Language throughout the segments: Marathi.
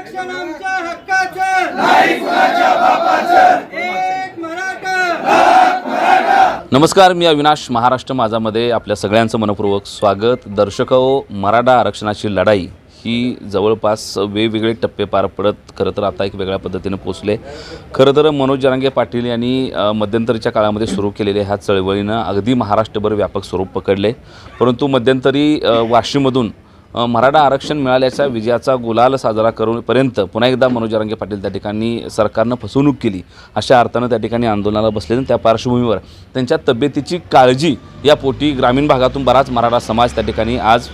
आरक्षण आमच्या हक्काचं. नाही कुणाच्या बापाचं. एक मराठा. नमस्कार मी अविनाश महाराष्ट्र माझामध्ये आपल्या सगळ्यांचं मनपूर्वक स्वागत. दर्शक हो मराठा आरक्षणाची लढाई ही जवळपास वेगवेगळे टप्पे पार पडत खरं तर आता एक वेगळ्या पद्धतीनं पोचले. खरं तर मनोज जरांगे पाटील यांनी मध्यंतरीच्या काळामध्ये सुरू केलेल्या ह्या चळवळीनं अगदी महाराष्ट्रभर व्यापक स्वरूप पकडले. परंतु मध्यंतरी वाशीमधून मराठा आरक्षण मिळाल्याच्या विजयाचा गुलाल साजरा करूनपर्यंत पुन्हा एकदा मनोज जरांगे पाटील त्या ठिकाणी सरकारनं फसवणूक केली. अशा अर्थानं त्या ठिकाणी आंदोलनाला बसले त्या पार्श्वभूमीवर त्यांच्या तब्येतीची काळजी या पोटी ग्रामीण भागातून बराच मराठा समाज त्या ठिकाणी आज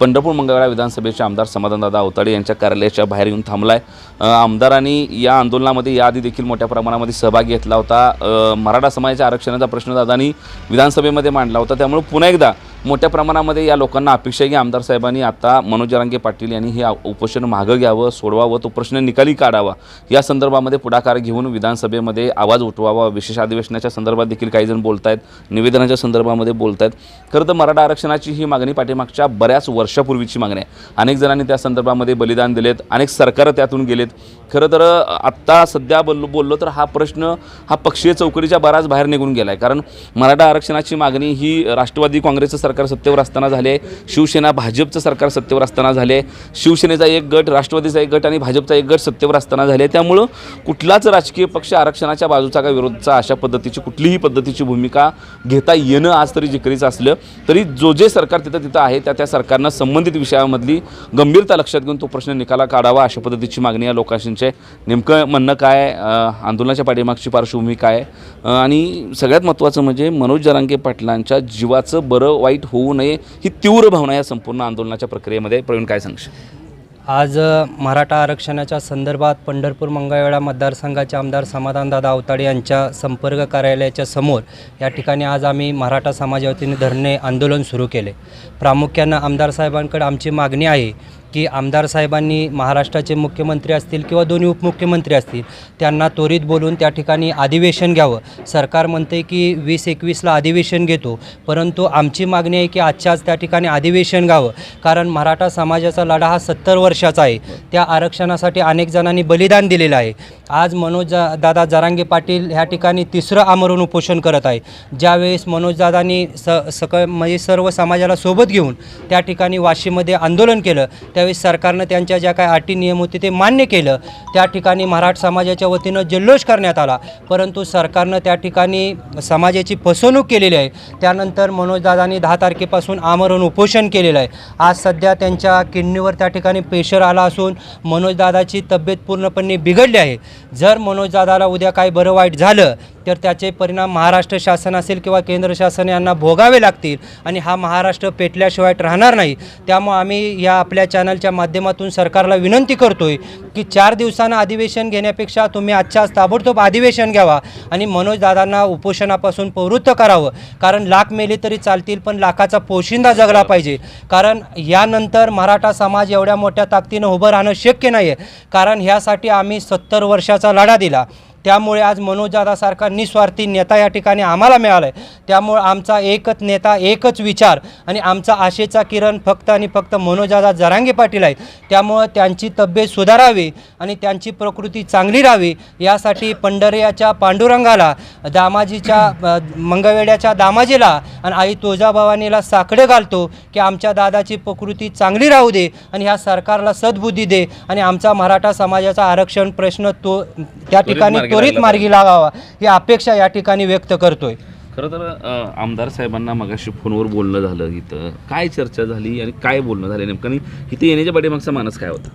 पंढरपूर मंगळवेळा विधानसभेचे आमदार समाधानदादा अवताडे यांच्या कार्यालयाच्या बाहेर येऊन थांबला आहे आमदारांनी या आंदोलनामध्ये याआधी देखील मोठ्या प्रमाणामध्ये सहभाग घेतला होता. मराठा समाजाच्या आरक्षणाचा प्रश्न दादांनी विधानसभेमध्ये मांडला होता. त्यामुळे पुन्हा एकदा मोठ्या प्रमाणामध्ये या लोकांना अपेक्षा आहे की आमदार साहेबांनी आता मनोज जरांगे पाटील यांनी हे उपोषण मागं घ्यावं सोडवावं तो प्रश्न निकाली काढावा. या संदर्भामध्ये पुढाकार घेऊन विधानसभेमध्ये आवाज उठवावा. विशेष अधिवेशनाच्या संदर्भात देखील काही जण बोलत आहेत निवेदनाच्या संदर्भामध्ये बोलत आहेत खरं तर मराठा आरक्षणाची ही मागणी पाठीमागच्या बऱ्याच वर्षापूर्वीची मागणी आहे. अनेक जणांनी त्या संदर्भामध्ये बलिदान दिलेत. अनेक सरकारं त्यातून गेलेत. खरं तर आत्ता सध्या बोललो बोललो तर हा प्रश्न हा पक्षीय चौकटीच्या बराच बाहेर निघून गेला आहे कारण मराठा आरक्षणाची मागणी ही राष्ट्रवादी काँग्रेसचं सरकार सत्तेवर असताना झाले आहे शिवसेना भाजपचं सरकार सत्तेवर असताना झाले आहे शिवसेनेचा एक गट राष्ट्रवादीचा एक गट आणि भाजपचा एक गट सत्तेवर असताना झाले आहे त्यामुळं कुठलाच राजकीय पक्ष आरक्षणाच्या बाजूचा का विरोधचा अशा पद्धतीची कुठलीही पद्धतीची भूमिका घेता येणं आज तरी जिकरीचं असलं तरी जो जे सरकार तिथं तिथं आहे त्या त्या सरकारनं संबंधित विषयामधली गंभीरता लक्षात घेऊन तो प्रश्न निकाला काढावा अशा पद्धतीची मागणी या लोकांची नेमकं म्हणणं काय आंदोलनाच्या पाठीमागची पार्श्वभूमी काय? आणि सगळ्यात महत्त्वाचं म्हणजे मनोज जरांगे पाटलांच्या जीवाचं बरं वाईट होऊ नये ही तीव्र भावना या संपूर्ण आंदोलनाच्या प्रक्रियेमध्ये. प्रवीण काय सांगशील? आज मराठा आरक्षणाच्या संदर्भात पंढरपूर मंगळवेढा मतदारसंघाचे आमदार समाधानदादा अवताडे यांच्या संपर्क कार्यालयाच्या समोर या ठिकाणी आज आम्ही मराठा समाजावतीने धरणे आंदोलन सुरू केले. प्रामुख्यानं आमदार साहेबांकडे आमची मागणी आहे की आमदार साहेबांनी महाराष्ट्राचे मुख्यमंत्री असतील किंवा दोन्ही उपमुख्यमंत्री असतील त्यांना त्वरित बोलून त्या ठिकाणी अधिवेशन घ्यावं. सरकार म्हणते की वीस एकवीसला अधिवेशन घेतो परंतु आमची मागणी आहे की आजच्याच त्या ठिकाणी अधिवेशन घ्यावं. कारण मराठा समाजाचा लढा हा सत्तर वर्षाचा आहे. त्या आरक्षणासाठी अनेक जणांनी बलिदान दिलेलं आहे. आज मनोज दादा जरांगे पाटील ह्या ठिकाणी तिसरं आमरण उपोषण करत आहे. ज्यावेळेस मनोजदादांनी स सक म्हणजे सर्व समाजाला सोबत घेऊन त्या ठिकाणी वाशीमध्ये आंदोलन केलं त्या त्यावेळेस सरकारनं त्यांच्या ज्या काही अटी नियम होते ते मान्य केलं. त्या ठिकाणी मराठा समाजाच्या वतीनं जल्लोष करण्यात आला. परंतु सरकारनं त्या ठिकाणी समाजाची फसवणूक केलेली आहे. त्यानंतर मनोजदादांनी दहा तारखेपासून आमरण उपोषण केलेलं आहे. आज सध्या त्यांच्या किडनीवर त्या ठिकाणी प्रेशर आला असून मनोजदादाची तब्येत पूर्णपणे बिघडली आहे. जर मनोजदादाला उद्या काही बरं वाईट झालं तर त्याचे परिणाम महाराष्ट्र शासन असेल किंवा केंद्र शासन यांना भोगावे लागतील आणि हा महाराष्ट्र पेटल्याशिवाय राहणार नाही. त्यामुळे आम्ही या आपल्या चॅनलच्या माध्यमातून सरकारला विनंती करतोय की चार दिवसांना अधिवेशन घेण्यापेक्षा तुम्ही आजच्या ताबडतोब अधिवेशन घ्यावा आणि मनोजदादांना उपोषणापासून प्रवृत्त करावं. कारण लाख मेले तरी चालतील पण लाखाचा पोशिंदा जगला पाहिजे. कारण यानंतर मराठा समाज एवढ्या मोठ्या ताकदीनं उभं राहणं शक्य नाही आहे कारण ह्यासाठी आम्ही सत्तर वर्षाचा लढा दिला. त्यामुळे आज मनोजदादासारखा निस्वार्थी नेता या ठिकाणी आम्हाला मिळाला आहे त्यामुळे आमचा एकच नेता एकच विचार आणि आमचा आशेचा किरण फक्त आणि फक्त मनोजदादा जरांगे पाटील आहेत. त्यामुळं त्यांची तब्येत सुधारावी आणि त्यांची प्रकृती चांगली राहावी यासाठी पंढरयाच्या पांडुरंगाला दामाजीच्या अ, मंगळवेड्याच्या दामाजीला आणि आई तुळजाभवानीला साकडे घालतो की आमच्या दादाची प्रकृती चांगली राहू दे आणि ह्या सरकारला सद्बुद्धी दे आणि आमचा मराठा समाजाचा आरक्षण प्रश्न तो त्या ठिकाणी त्वरित मार्गी लागावा ही अपेक्षा या ठिकाणी व्यक्त करतोय. खरं तर अ, आमदार साहेबांना मगाशी फोनवर बोलणं झालं इथं. काय चर्चा झाली आणि काय बोलणं झालं नेमकं? आणि इथे येण्याच्या पाठीमागचा मानस काय होता?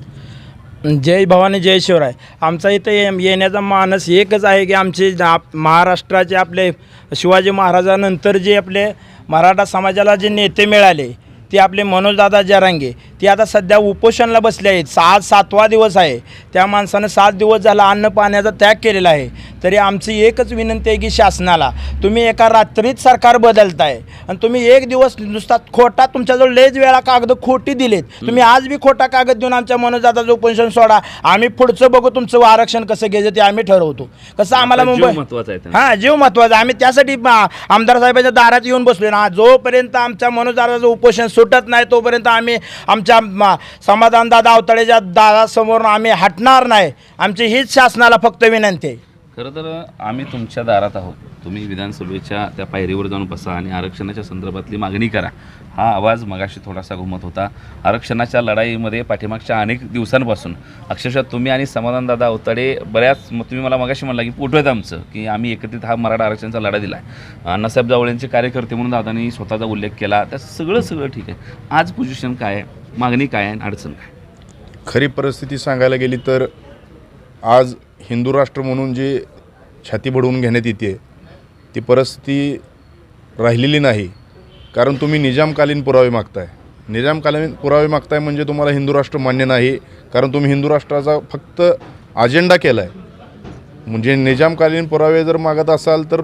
जय भवानी जय शिवराय. आमचा इथं ये- येण्याचा मानस एकच आहे की आमचे जे आप महाराष्ट्राचे आपले शिवाजी महाराजानंतर जे आपले मराठा समाजाला जे नेते मिळाले ते आपले मनोजदादा जरांगे. ते आता सध्या उपोषणला बसले आहेत. सात सातवा दिवस आहे. त्या माणसानं सात दिवस झाला अन्न पाण्याचा त्याग केलेला आहे. तरी आमची एकच विनंती आहे की शासनाला तुम्ही एका रात्रीत सरकार बदलताय आणि तुम्ही एक दिवस नुसता खोटा तुमच्याजवळ लयच वेळा कागद खोटी दिलेत. तुम्ही आज बी खोटा कागद देऊन आमच्या मनोजदादाचं उपोषण सोडा. आम्ही पुढचं बघू तुमचं आरक्षण कसं घ्यायचं ते आम्ही ठरवतो. कसं आम्हाला मुंबई महत्त्वाचा आहे त्यांना. हां जीव महत्त्वाचा आहे. आम्ही त्यासाठी आमदार साहेबांच्या दारात येऊन बसलो ना जोपर्यंत आमच्या मनोजदाराचं उपोषण सुटत नाही तोपर्यंत आम्ही आमच्या समाधानदादा समाधान दादा आम्ही हटणार नाही. आमची हीच शासनाला फक्त विनंती आहे. खरं तर आम्ही तुमच्या दारात आहोत. तुम्ही विधानसभेच्या त्या पायरीवर जाऊन बसा आणि आरक्षणाच्या संदर्भातली मागणी करा. हा आवाज मगाशी थोडासा घुमत होता. आरक्षणाच्या लढाईमध्ये पाठीमागच्या अनेक दिवसांपासून अक्षरशः तुम्ही आणि समाधानदादा अवताडे बऱ्याच मग तुम्ही मला मगाशी म्हणला की पोटवेत आमचं की आम्ही एकत्रित हा मराठा आरक्षणाचा लढा दिला आहे अण्णासाहेब जावळेंचे कार्यकर्ते म्हणून दादांनी स्वतःचा उल्लेख केला. त्या सगळं सगळं ठीक आहे. आज पोझिशन काय आहे? मागणी काय आहे आणि अडचण काय खरी परिस्थिती सांगायला गेली तर आज हिंदू राष्ट्र म्हणून जी छाती बडवून घेण्यात येते ती परिस्थिती राहिलेली नाही. कारण तुम्ही निजामकालीन पुरावे मागताय. निजामकालीन पुरावे मागताय म्हणजे तुम्हाला हिंदू राष्ट्र मान्य नाही. कारण तुम्ही हिंदू राष्ट्राचा फक्त अजेंडा केला आहे म्हणजे निजामकालीन पुरावे जर मागत असाल तर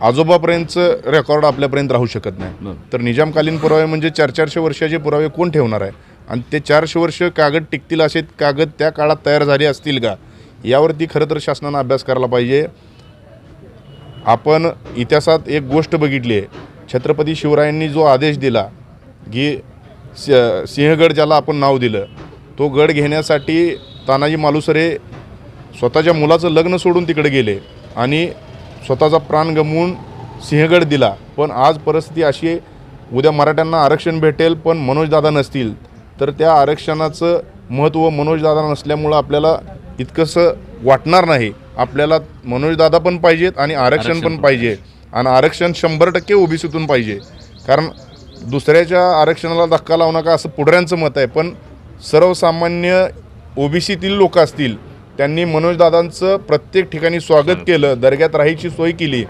आजोबापर्यंतचं रेकॉर्ड आपल्यापर्यंत राहू शकत नाही. तर निजामकालीन पुरावे म्हणजे चार चारशे वर्षाचे पुरावे कोण ठेवणार आहे? आणि ते चारशे वर्ष कागद टिकतील असे कागद त्या काळात तयार झाले असतील का? यावरती खरं तर शासनानं अभ्यास करायला पाहिजे. आपण इतिहासात एक गोष्ट बघितली आहे. छत्रपती शिवरायांनी जो आदेश दिला की स- सिंहगड ज्याला आपण नाव दिलं तो गड घेण्यासाठी तानाजी मालुसरे स्वतःच्या मुलाचं लग्न सोडून तिकडे गेले आणि स्वतःचा प्राण गमवून सिंहगड दिला. पण आज परिस्थिती अशी आहे उद्या मराठ्यांना आरक्षण भेटेल पण मनोजदादा नसतील. तर त्या आरक्षणाचं महत्त्व मनोजदादा नसल्यामुळं आपल्याला इतकंसं वाटणार नाही. आपल्याला मनोजदादा पण पाहिजेत आणि आरक्षण पण पाहिजे. आणि आरक्षण शंभर टक्के ओबीसीतून पाहिजे. कारण दुसऱ्याच्या आरक्षणाला धक्का लावू नका असं पुढऱ्यांचं मत आहे. पण सर्वसामान्य ओबीसीतील लोक असतील त्यांनी मनोजदादांचं प्रत्येक ठिकाणी स्वागत केलं दर्ग्यात राहायची सोय केली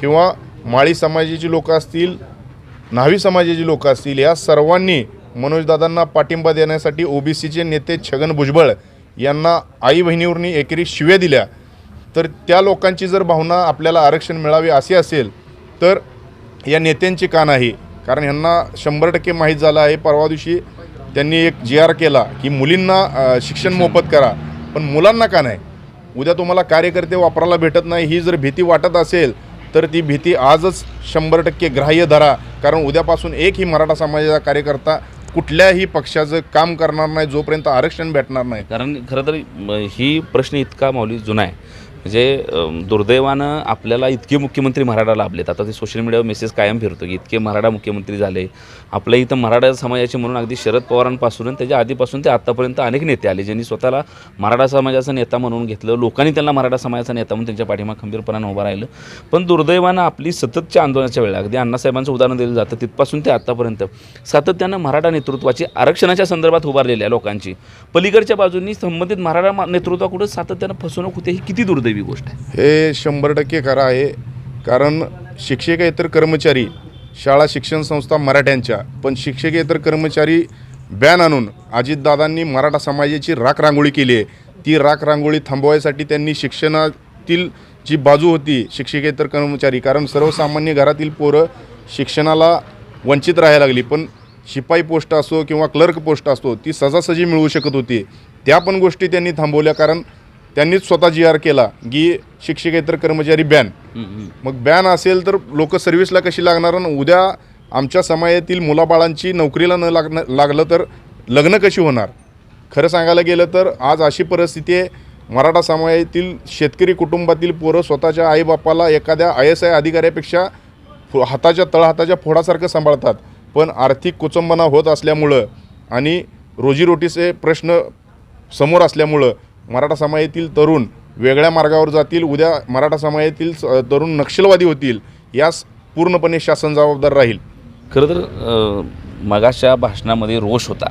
किंवा माळी समाजाची लोकं असतील न्हावी समाजाची लोकं असतील या सर्वांनी मनोजदादांना पाठिंबा देण्यासाठी ओबीसीचे नेते छगन भुजबळ यांना आई बहिणीवरनी एकेरी शिव्या दिल्या तर त्या लोकांची जर भावना आपल्याला आरक्षण मिळावे असे असेल तर या नेत्यांची का नाही कारण ह्यांना शंभर टक्के माहीत झालं आहे परवा दिवशी त्यांनी एक जी आर केला की मुलींना शिक्षण मोफत करा पण मुलांना का नाही? उद्या तुम्हाला कार्यकर्ते वापरायला भेटत नाही ही जर भीती वाटत असेल तर ती भीती आजच शंभर टक्के ग्राह्य धरा. कारण उद्यापासून एकही मराठा समाजाचा कार्यकर्ता कुठल्याही पक्षाचं काम करणार नाही जोपर्यंत आरक्षण भेटणार नाही. कारण खरं तर ही प्रश्न इतका माऊली जुना आहे. म्हणजे दुर्दैवानं आपल्याला इतके मुख्यमंत्री मराठा लाभलेत. आता ते सोशल मीडियावर मेसेज कायम फिरतो की इतके मराठा मुख्यमंत्री झाले. आपल्या इथं मराठा समाजाचे म्हणून अगदी शरद पवारांपासून त्याच्या आधीपासून ते आत्तापर्यंत अनेक नेते आले ज्यांनी स्वतःला मराठा समाजाचा नेता म्हणून घेतलं. लोकांनी त्यांना मराठा समाजाचा नेता म्हणून त्यांच्या पाठीमाग खंबीरपणानं उभं राहिलं. पण दुर्दैवानं आपली सततच्या आंदोलनाच्या वेळेला अगदी अण्णासाहेबांचं उदाहरण दिलं जातं तिथपासून ते आत्तापर्यंत सातत्यानं मराठा नेतृत्वाची आरक्षणाच्या संदर्भात उभारलेल्या लोकांची. पलीकडच्या बाजूंनी संबंधित मराठा मा- कुठं सातत्यानं फसवणूक होते ही किती दुर्दैवी गोष्ट आहे? हे शंभर टक्के खरं आहे. कारण शिक्षक इतर कर्मचारी शाळा शिक्षण संस्था मराठ्यांच्या पण शिक्षकेतर कर्मचारी बॅन आणून अजितदादांनी मराठा समाजाची राख रांगोळी केली आहे. ती राख रांगोळी थांबवायसाठी त्यांनी शिक्षणातील जी बाजू होती शिक्षकेतर कर्मचारी कारण सर्वसामान्य घरातील पोरं शिक्षणाला वंचित राहायला लागली पण शिपाई पोस्ट असो किंवा क्लर्क पोस्ट असो ती सजासजी मिळू शकत होती. त्या पण गोष्टी त्यांनी थांबवल्या कारण त्यांनीच स्वतः जी आर केला की शिक्षकेतर कर्मचारी बॅन मग बॅन असेल तर लोक सर्व्हिसला कशी लागणार? आणि उद्या आमच्या समाजातील मुलाबाळांची नोकरीला न लागणं लागलं तर लग्न कशी होणार? खरं सांगायला गेलं तर आज अशी परिस्थिती आहे मराठा समाजातील शेतकरी कुटुंबातील पोरं स्वतःच्या आईबापाला एखाद्या आय एस आय अधिकाऱ्यापेक्षा फो हाताच्या तळहाताच्या फोडासारखं सांभाळतात. पण आर्थिक कुचंबना होत असल्यामुळं आणि रोजीरोटीचे प्रश्न समोर असल्यामुळं मराठा समाजातील तरुण वेगळ्या मार्गावर जातील उद्या मराठा समाजातील तरुण नक्षलवादी होतील यास पूर्णपणे शासन जबाबदार राहील. खरं तर अ, भाषणामध्ये रोष होता.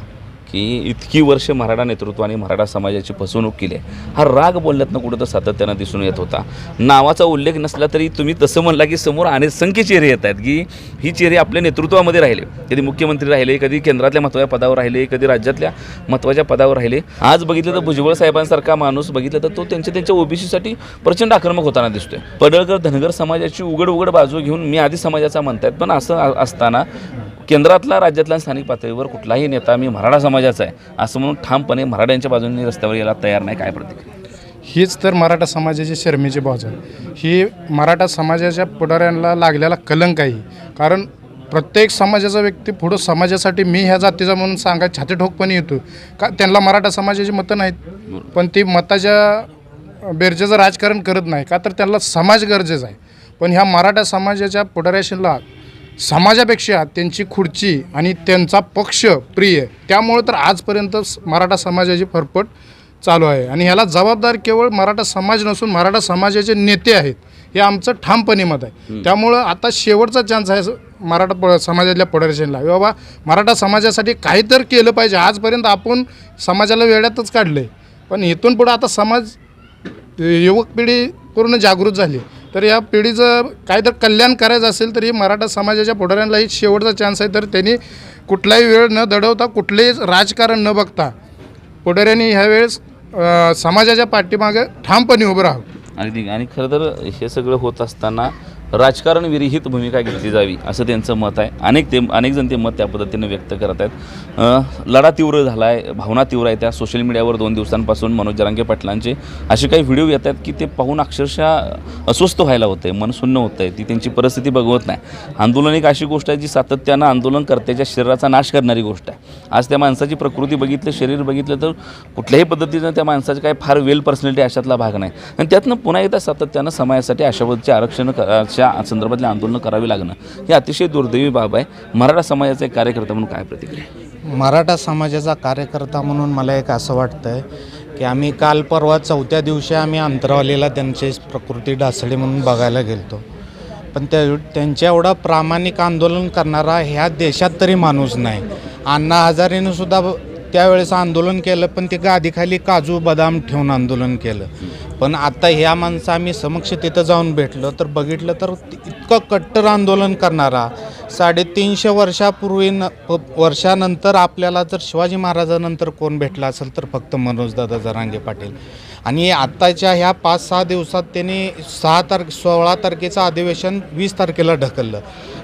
की इतकी वर्ष मराठा नेतृत्वाने मराठा समाजाची फसवणूक केली आहे. हा राग बोलण्यातनं कुठं तर सातत्यानं दिसून येत होता. नावाचा उल्लेख नसला तरी तुम्ही तसं म्हणला की समोर अनेक चेहरे येत आहेत की ही चेहरे आपल्या नेतृत्वामध्ये राहिले. कधी मुख्यमंत्री राहिले कधी केंद्रातल्या महत्त्वाच्या पदावर राहिले कधी राज्यातल्या महत्त्वाच्या पदावर राहिले. आज बघितलं तर भुजबळ साहेबांसारखा माणूस बघितलं तर तो त्यांच्या त्यांच्या ओबीसीसाठी प्रचंड आक्रमक होताना दिसतोय. पडळकर धनगर समाजाची उघड उघड बाजू घेऊन मी आधी समाजाचा म्हणतायत पण असं असताना केंद्रातला राज्यातल्या स्थानिक पातळीवर कुठलाही नेता मी मराठा समाजाचा आहे असं म्हणून ठामपणे मराठ्यांच्या बाजूने रस्त्यावर यायला तयार नाही काय प्रतिक्रिया? हीच तर मराठा समाजाची शर्मेची बाजू आहे. ही मराठा समाजाच्या पुढाऱ्यांना लागलेला कलंक आहे. कारण प्रत्येक समाजाचा व्यक्ती पुढं समाजासाठी मी ह्या जातीचा म्हणून सांगा छाती ठोकपणे येतो. का त्यांना मराठा समाजाची मतं नाहीत. पण ती मताच्या बेरजेचं राजकारण करत नाही. का तर त्यांना समाज गरजेचा आहे. पण ह्या मराठा समाजाच्या पुढाऱ्याशीला समाजापेक्षा त्यांची खुर्ची आणि त्यांचा पक्ष प्रिय त्यामुळे तर आजपर्यंत मराठा समाजाची फरफट चालू आहे. आणि ह्याला जबाबदार केवळ मराठा समाज नसून मराठा समाजाचे नेते आहेत हे आमचं ठामपणे मत आहे. त्यामुळं आता शेवटचा चान्स आहे स- मराठा प समाजातल्या पुढाऱ्याला बाबा मराठा समाजासाठी काहीतरी केलं पाहिजे. आजपर्यंत आपण समाजाला वेड्यातच काढलं आहे पण इथून पुढं आता समाज युवक पिढी पूर्ण जागृत झाली तर या पिढीचं काय तर कल्याण करायचं असेल तर ही मराठा समाजाच्या पुढाऱ्यांनाही शेवटचा चान्स आहे. तर त्यांनी कुठलाही वेळ न दडवता कुठलेही राजकारण न बघता पुढाऱ्यांनी ह्यावेळेस समाजाच्या पाठीमागे ठामपणे उभं राहावं. अगदी. आणि खरं तर हे सगळं होत असताना राजकारण विरहित भूमिका घेतली जावी असं त्यांचं मत आहे. अनेक ते अनेकजण ते मत त्या पद्धतीने व्यक्त करत आहेत. लढा तीव्र झाला आहे भावना तीव्र आहे त्या सोशल मीडियावर दोन दिवसांपासून मनोज जरांगे पाटलांचे असे काही व्हिडिओ येत आहेत की ते पाहून अक्षरशः अस्वस्थ व्हायला होतं आहे मनसुन्न होतं आहे ती त्यांची परिस्थिती बघवत नाही. आंदोलन एक अशी गोष्ट आहे जी सातत्यानं आंदोलनकर्त्याच्या शरीराचा नाश करणारी गोष्ट आहे. आज त्या माणसाची प्रकृती बघितलं शरीर बघितलं तर कुठल्याही पद्धतीनं त्या माणसाची काय फार वेल पर्सनॅलिटी अशातला भाग नाही. आणि त्यातनं पुन्हा एकदा सातत्यानं समाजासाठी अशा पद्धतीचे आरक्षण त्या संदर्भातले आंदोलनं करावी लागणं हे अतिशय दुर्दैवी बाब आहे. मराठा समाजाचा एक कार्यकर्ता म्हणून काय प्रतिक्रिया मराठा समाजाचा कार्यकर्ता म्हणून मला एक असं वाटतं आहे की आम्ही काल परवा चौथ्या दिवशी आम्ही अंतरावलीला त्यांची प्रकृती ढासळी म्हणून बघायला गेलतो. पण त्या त्यांच्या एवढा प्रामाणिक आंदोलन करणारा ह्या देशात तरी माणूस नाही. अण्णा हजारेनं सुद्धा त्यावेळेस आंदोलन केलं पण ते गादीखाली काजू बदाम ठेवून आंदोलन केलं. पण आता ह्या माणसं आम्ही समक्ष तिथं जाऊन भेटलो तर बघितलं तर इतकं कट्टर आंदोलन करणारा साडेतीनशे वर्षापूर्वी न वर्षानंतर आपल्याला जर शिवाजी महाराजानंतर कोण भेटला असेल तर फक्त मनोजदादा जरांगे पाटील. आणि आत्ताच्या ह्या पाच सहा दिवसात त्यांनी सहा तारखे सोळा तारखेचं अधिवेशन वीस तारखेला ढकललं.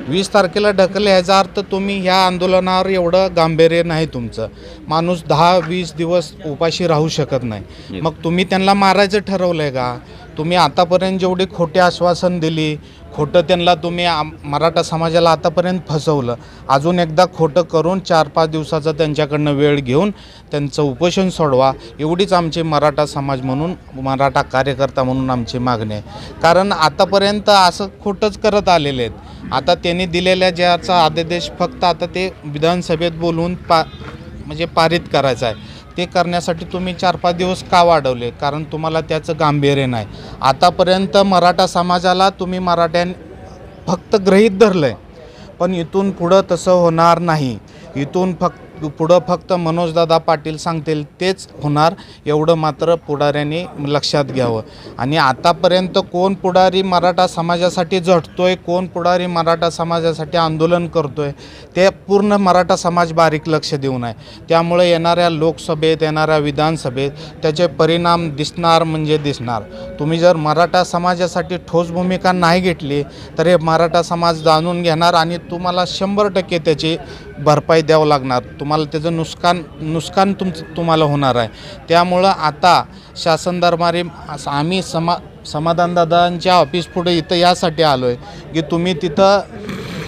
वीस तारखेला ढकललं ह्याचा अर्थ तुम्ही ह्या आंदोलनावर एवढं गांभीर्य नाही तुमचं. माणूस दहा वीस दिवस उपाशी राहू शकत नाही. मग तुम्ही त्यांना मारायचं ठरवलं आहे का? तुम्ही आतापर्यंत जेवढी खोटी आश्वासन दिली खोटं त्यांना तुम्ही आम- मराठा समाजाला आतापर्यंत फसवलं. अजून एकदा खोटं करून चार पाच दिवसाचा त्यांच्याकडनं वेळ घेऊन त्यांचं उपोषण सोडवा. एवढीच आमची मराठा समाज म्हणून मराठा कार्यकर्ता म्हणून आमची मागणी आहे. कारण आतापर्यंत असं खोटंच करत आलेले आहेत. आता त्यांनी दिलेल्या ज्याचा आदेश फक्त आता ते विधानसभेत बोलवून पा म्हणजे पारित करायचं आहे. ते करण्यासाठी तुम्ही चार पाच दिवस का वाढवले? कारण तुम्हाला त्याचं गांभीर्य नाही. आतापर्यंत मराठा समाजाला तुम्ही मराठ्यां फक्त ग्रहीत धरलं आहे पण इथून पुढं तसं होणार नाही. इथून फक्त पुढं फक्त मनोजदादा पाटील सांगतील तेच होणार एवढं मात्र पुढाऱ्यांनी लक्षात घ्यावं. आणि आतापर्यंत कोण पुढारी मराठा समाजासाठी झटतोय कोण पुढारी मराठा समाजासाठी आंदोलन करतोय ते पूर्ण मराठा समाज बारीक लक्ष देऊन आहे. त्यामुळे येणाऱ्या लोकसभेत येणाऱ्या विधानसभेत त्याचे परिणाम दिसणार म्हणजे दिसणार. तुम्ही जर मराठा समाजासाठी ठोस भूमिका नाही घेतली तर हे मराठा समाज जाणून घेणार आणि तुम्हाला शंभर टक्के त्याची भरपाई द्यावं लागणार. तुम्हाला त्याचं नुकसान नुकसान तुमचं तुम्हाला होणार आहे. त्यामुळं आता शासन दरबारी आम्ही समा समाधानदादांच्या ऑफिस पुढे इथं यासाठी आलो आहे की तुम्ही तिथं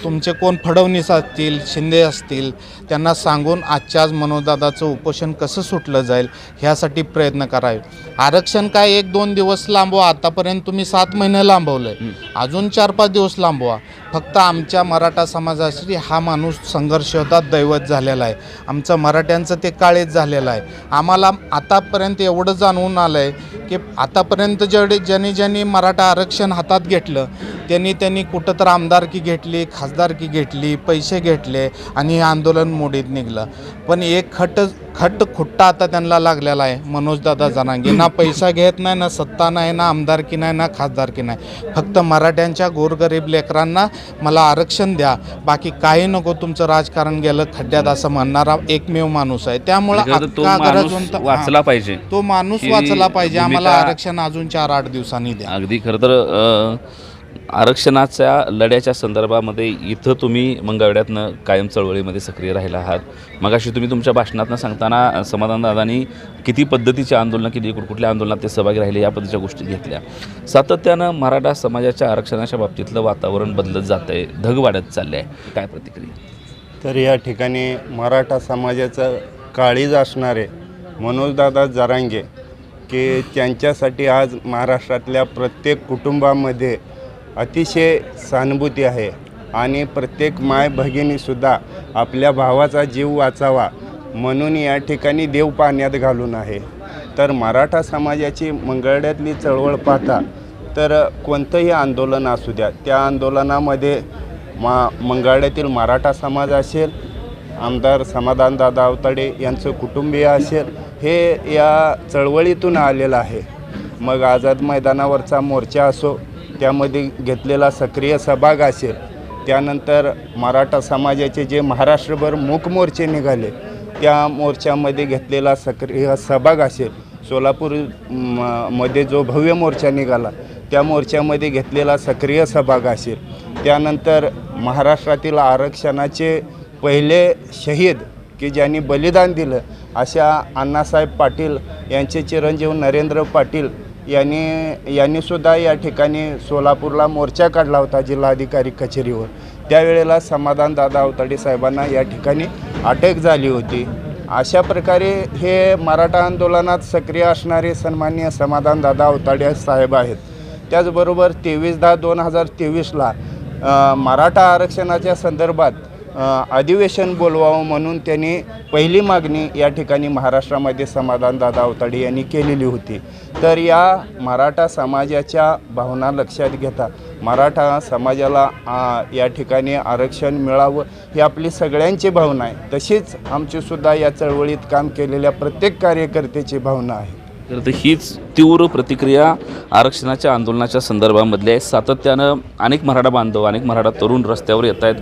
तुमचे कोण फडवणीस असतील शिंदे असतील त्यांना सांगून आजच्या आज मनोजदादाचं उपोषण कसं सुटलं जाईल ह्यासाठी प्रयत्न करावे. आरक्षण काय एक दोन दिवस लांबवा आतापर्यंत तुम्ही सात महिने लांबवलं आहे अजून चार पाच दिवस लांबवा. फक्त आमच्या मराठा समाजाशी हा माणूस संघर्ष होता दैवत झालेला आहे. आमचं मराठ्यांचं ते काळेच झालेलं आहे. आम्हाला आतापर्यंत एवढं जाणवून आलं आहे की आतापर्यंत जेवढे ज्यांनी ज्यांनी मराठा आरक्षण हातात घेतलं त्यांनी त्यांनी कुठं तर आमदारकी घेतली खासदारकी घेतली पैसे घेतले आणि आंदोलन मोडीत निघलं. पण एक खट खट खुट्टा आता त्यांना लागलेला आहे. मनोजदादा जनांगे ना पैसा घेत नाही ना सत्ता नाही ना आमदारकी नाही ना खासदारकी नाही. फक्त मराठ्यांच्या गोरगरीब लेकरांना मला आरक्षण द्या. बाकी काही नको तुमचं राजकारण गेलं खड्ड्यात असं म्हणणारा एकमेव माणूस आहे. त्यामुळं म्हणजे. वाचला पाहिजे. तो माणूस वाचला पाहिजे. आम्हाला आरक्षण अजून चार आठ दिवसांनी द्या. अगदी खरं तर आरक्षणाच्या लढ्याच्या संदर्भामध्ये इथं तुम्ही मंगळवड्यातनं कायम चळवळीमध्ये सक्रिय राहिला आहात. मगाशी तुम्ही तुमच्या भाषणातनं सांगताना समाधानदादांनी किती पद्धतीची आंदोलनं केली कुठल्या आंदोलनात ते सहभागी राहिले या पद्धतीच्या गोष्टी घेतल्या. सातत्यानं मराठा समाजाच्या आरक्षणाच्या बाबतीतलं वातावरण बदलत जात आहे धग वाढत चाललं आहे काय प्रतिक्रिया? तर या ठिकाणी मराठा समाजाचं काळीज असणारे मनोजदादा जरांगे की त्यांच्यासाठी आज महाराष्ट्रातल्या प्रत्येक कुटुंबामध्ये अतिशय सहानुभूती आहे. आणि प्रत्येक माय भगिनीसुद्धा आपल्या भावाचा जीव वाचावा म्हणून या ठिकाणी देव पाण्यात घालून आहे. तर मराठा समाजाची मंगळड्यातली चळवळ पाहता तर कोणतंही आंदोलन असू द्या त्या आंदोलनामध्ये मा मंगळड्यातील मराठा समाज असेल आमदार समाधानदादा अवताडे यांचं कुटुंबीय असेल हे या चळवळीतून आलेलं आहे. मग आझाद मैदानावरचा मोर्चा असो त्यामध्ये घेतलेला सक्रिय सहभाग असेल त्यानंतर मराठा समाजाचे जे महाराष्ट्रभर मूक मोर्चे निघाले त्या मोर्चामध्ये घेतलेला सक्रिय सहभाग असेल. सोलापूर म- मध्ये जो भव्य मोर्चा निघाला त्या मोर्चामध्ये घेतलेला सक्रिय सहभाग असेल. त्यानंतर महाराष्ट्रातील आरक्षणाचे पहिले शहीद की ज्यांनी बलिदान दिलं अशा अण्णासाहेब पाटील यांचे चिरंजीव नरेंद्र पाटील यांनी यांनीसुद्धा या ठिकाणी सोलापूरला मोर्चा काढला होता जिल्हाधिकारी कचेरीवर. त्यावेळेला समाधान दादा अवताडे साहेबांना या ठिकाणी अटक झाली होती. अशा प्रकारे हे मराठा आंदोलनात सक्रिय असणारे सन्मान्य समाधान दादा अवताडे साहेब आहेत. त्याचबरोबर तेवीस दहा दोन हजार तेवीसला मराठा आरक्षणाच्या संदर्भात अधिवेशन बोलवावं म्हणून त्यांनी पहिली मागणी या ठिकाणी महाराष्ट्रामध्ये समाधानदादा अवताडे यांनी केलेली होती. तर या मराठा समाजाच्या भावना लक्षात घेता मराठा समाजाला या ठिकाणी आरक्षण मिळावं ही आपली सगळ्यांची भावना आहे. तशीच आमचीसुद्धा या चळवळीत काम केलेल्या प्रत्येक कार्यकर्त्याची भावना आहे. तर हीच तीव्र प्रतिक्रिया आरक्षणाच्या आंदोलनाच्या संदर्भामधली आहे. सातत्यानं अनेक मराठा बांधव अनेक मराठा तरुण रस्त्यावर येत आहेत.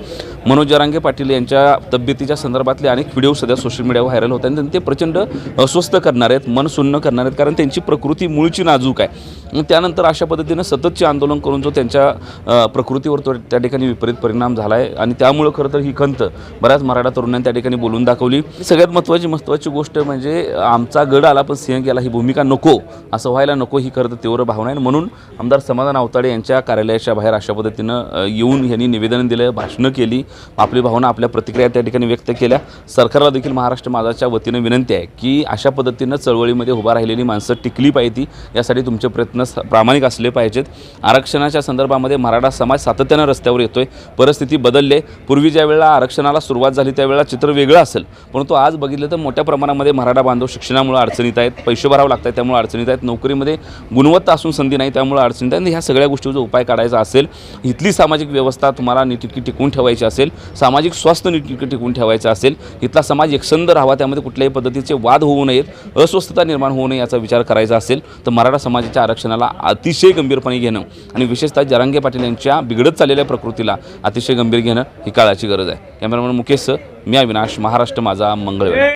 मनोज जरांगे पाटील यांच्या तब्येतीच्या संदर्भातले अनेक व्हिडिओ सध्या सोशल मीडियावर व्हायरल होत आहेत. आणि ते प्रचंड अस्वस्थ करणार आहेत मन सुन्न करणार आहेत कारण त्यांची प्रकृती मूळची नाजूक आहे. त्यानंतर अशा पद्धतीनं सततचे आंदोलन करून जो त्यांच्या प्रकृतीवर तो त्या ठिकाणी विपरीत परिणाम झाला आहे. आणि त्यामुळं खरं तर ही खंत बऱ्याच मराठा तरुणांनी त्या ठिकाणी बोलून दाखवली. सगळ्यात महत्त्वाची महत्त्वाची गोष्ट म्हणजे आमचा गड आला पण सिंह गेला ही भूमिका नको असं व्हायला नको ही खरं तर तीव्र भावना आहे. म्हणून आमदार समाधान अवताडे यांच्या कार्यालयाच्या बाहेर अशा पद्धतीनं येऊन यांनी निवेदन दिलं भाषणं केली. आपली भावना आपल्या प्रतिक्रिया त्या ठिकाणी व्यक्त केल्या. सरकारला देखील महाराष्ट्र माझाच्या वतीनं विनंती आहे की अशा पद्धतीनं चळवळीमध्ये उभा राहिलेली माणसं टिकली पाहिजे. यासाठी तुमचे प्रयत्न स- प्रामाणिक असले पाहिजेत. आरक्षणाच्या संदर्भामध्ये मराठा समाज सातत्यानं रस्त्यावर येतोय. परिस्थिती बदलले पूर्वी ज्या वेळेला आरक्षणाला सुरुवात झाली त्यावेळेला चित्र वेगळं असेल. परंतु आज बघितलं तर मोठ्या प्रमाणामध्ये मराठा बांधव शिक्षणामुळे अडचणीत आहेत. पैसे भरावं लागतात त्यामुळे अडचणीत आहेत. नोकरीमध्ये गुणवत्ता असून संधी नाही त्यामुळे अडचण त्यांनी आणि ह्या सगळ्या गोष्टीचा उपाय काढायचा असेल इथली सामाजिक व्यवस्था तुम्हाला नीटकी टिकवून ठेवायची असेल सामाजिक स्वास्थ्य नीटकी टिकवून ठेवायचं असेल इथला समाज एकसंध राहावा त्यामध्ये कुठल्याही पद्धतीचे वाद होऊ नयेत अस्वस्थता निर्माण होऊ नये याचा विचार करायचा असेल तर मराठा समाजाच्या आरक्षणाला अतिशय गंभीरपणे घेणं आणि विशेषतः जरांगे पाटील यांच्या बिघडत चाललेल्या प्रकृतीला अतिशय गंभीर घेणं ही काळाची गरज आहे. कॅमेरामॅन मुकेश मी अविनाश. महाराष्ट्र माझा मंगळवेळ